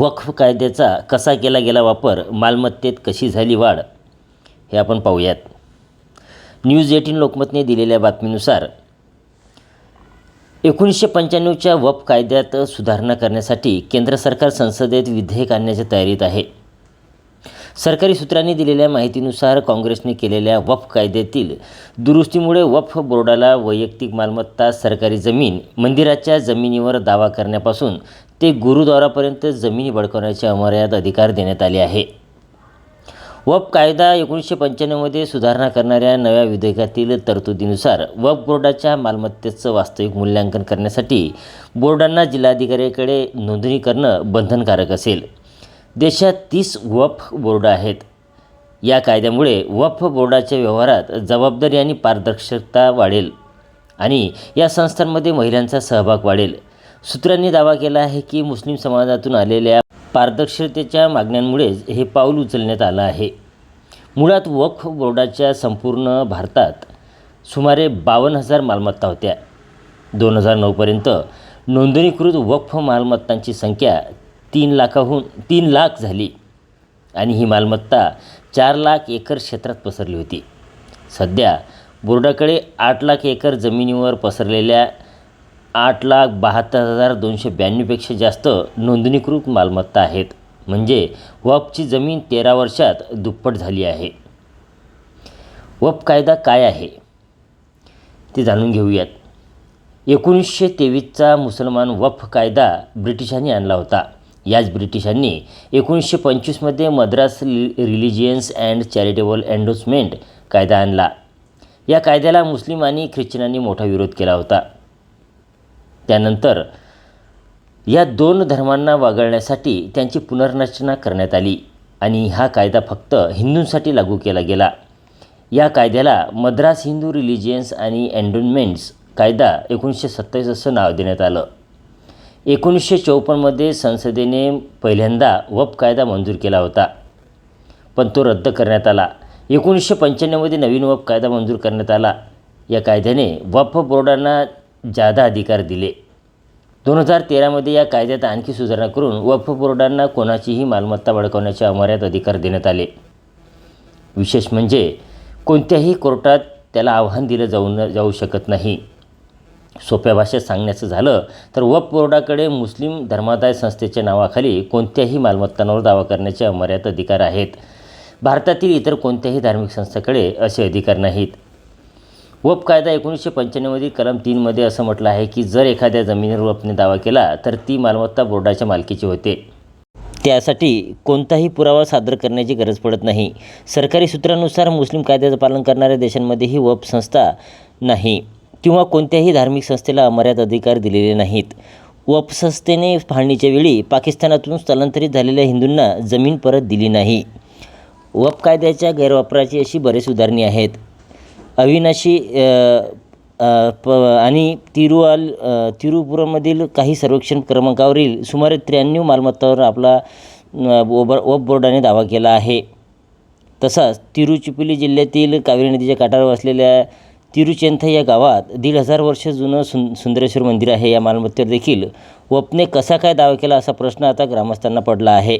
वक्फ कायद्याचा कसा केला गेला वापर मालमत्तेत कशी झाली वाढ हे आपण पाहूयात. न्यूज एटीन लोकमतने दिलेल्या बातमीनुसार एकोणीसशे पंच्याण्णवच्या वप कायद्यात सुधारणा करण्यासाठी केंद्र सरकार संसदेत विधेयक आणण्याच्या तयारीत आहे. सरकारी सूत्रांनी दिलेल्या माहितीनुसार काँग्रेसने केलेल्या वफ कायद्यातील दुरुस्तीमुळे वफ बोर्डाला वैयक्तिक मालमत्ता सरकारी जमीन मंदिराच्या जमिनीवर दावा करण्यापासून ते गुरुद्वारापर्यंत जमिनी बळकावण्याचे अमर्याद अधिकार देण्यात आले आहे. वप कायदा एकोणीसशे पंच्याण्णवमध्ये सुधारणा करणाऱ्या नव्या विधेयकातील तरतुदीनुसार वप बोर्डाच्या मालमत्तेचं वास्तविक मूल्यांकन करण्यासाठी बोर्डांना जिल्हाधिकाऱ्याकडे नोंदणी करणं बंधनकारक असेल. देशात तीस वफ बोर्ड आहेत. या कायद्यामुळे वफ बोर्डाच्या व्यवहारात जबाबदारी आणि पारदर्शकता वाढेल आणि या संस्थांमध्ये महिलांचा सहभाग वाढेल. सूत्रांनी दावा केला आहे की मुस्लिम समाजातून आलेल्या पारदर्शकतेच्या मागण्यांमुळेच हे पाऊल उचलण्यात आलं आहे. मुळात वक्फ बोर्डाच्या संपूर्ण भारतात सुमारे बावन्न हजार मालमत्ता होत्या. दोन हजार नऊपर्यंत नोंदणीकृत वक्फ मालमत्तांची संख्या तीन लाखाहून तीन लाख झाली. आणि ही मालमत्ता चार लाख एकर क्षेत्रात पसरली होती. सध्या बोर्डाकडे आठ लाख एकर जमिनीवर पसरलेल्या आठ लाख बहात्तर हजार दोनशे ब्याण्णवपेक्षा जास्त नोंदणीकृत मालमत्ता आहेत. म्हणजे वपची जमीन तेरा वर्षात दुप्पट झाली आहे. वप कायदा काय आहे? ते जाणून घेऊयात. एकोणीसशे तेवीसचा मुसलमान वफ कायदा ब्रिटिशांनी आणला होता. याच ब्रिटिशांनी एकोणीसशे पंचवीसमध्ये Madras religions and charitable endowment कायदा आणला. या कायद्याला मुस्लिम आणि ख्रिश्चनांनी मोठा विरोध केला होता. त्यानंतर या दोन धर्मांना वागळण्यासाठी त्यांची पुनर्रचना करण्यात आली आणि हा कायदा फक्त हिंदूंसाठी लागू केला गेला. या कायद्याला मद्रास हिंदू रिलिजियन्स आणि एन्डोनमेंट्स कायदा एकोणीसशे सत्तावीस असं नाव देण्यात आलं. एकोणीसशे चौपन्नमध्ये संसदेने पहिल्यांदा वप कायदा मंजूर केला होता. पण तो रद्द करण्यात आला. एकोणीसशे पंच्याण्णवमध्ये नवीन वप कायदा मंजूर करण्यात आला. या कायद्याने वप बोर्डांना जादा अधिकार दिले. दोन हजार तेरामध्ये या कायद्यात आणखी सुधारणा करून वफ बोर्डांना कोणाचीही मालमत्ता बळकावण्याचे अमर्याद अधिकार देण्यात आले. विशेष म्हणजे कोणत्याही कोर्टात त्याला आव्हान दिलं जाऊ न जाऊ शकत नाही. सोप्या भाषेत सांगण्याचं झालं तर वक्फ बोर्डाकडे मुस्लिम धर्मादाय संस्थेच्या नावाखाली कोणत्याही मालमत्तांवर दावा करण्याचे अमर्याद अधिकार आहेत. भारतातील इतर कोणत्याही धार्मिक संस्थेकडे असे अधिकार नाहीत. वप कायदा एकोणीसशे पंच्याण्णवमधील कलम तीनमध्ये असं म्हटलं आहे की जर एखाद्या जमिनीवर वपने दावा केला तर ती मालमत्ता बोर्डाच्या मालकीची होते. त्यासाठी कोणताही पुरावा सादर करण्याची गरज पडत नाही. सरकारी सूत्रानुसार मुस्लिम कायद्याचं पालन करणाऱ्या देशांमध्येही वप संस्था नाही. किंवा कोणत्याही धार्मिक संस्थेला अमर्याद अधिकार दिलेले नाहीत. वपसंस्थेने फाळणीच्या वेळी पाकिस्तानातून स्थलांतरित झालेल्या हिंदूंना जमीन परत दिली नाही. वप कायद्याच्या गैरवापराची अशी बरेच उदाहरणे आहेत. अविनाशी प आणि तिरुआल तिरुपुरमधील काही सर्वेक्षण क्रमांकावरील सुमारे त्र्याण्णव मालमत्तावर आपला ओब वप बोर्डाने दावा केला आहे. तसाच तिरुचिपली जिल्ह्यातील कावेरी नदीच्या काठावर असलेल्या तिरुचेंथा या गावात दीड हजार वर्ष जुनं सुं सुंदरेश्वर मंदिर आहे या मालमत्तेवर देखील वपने कसा काय दावा केला असा प्रश्न आता ग्रामस्थांना पडला आहे.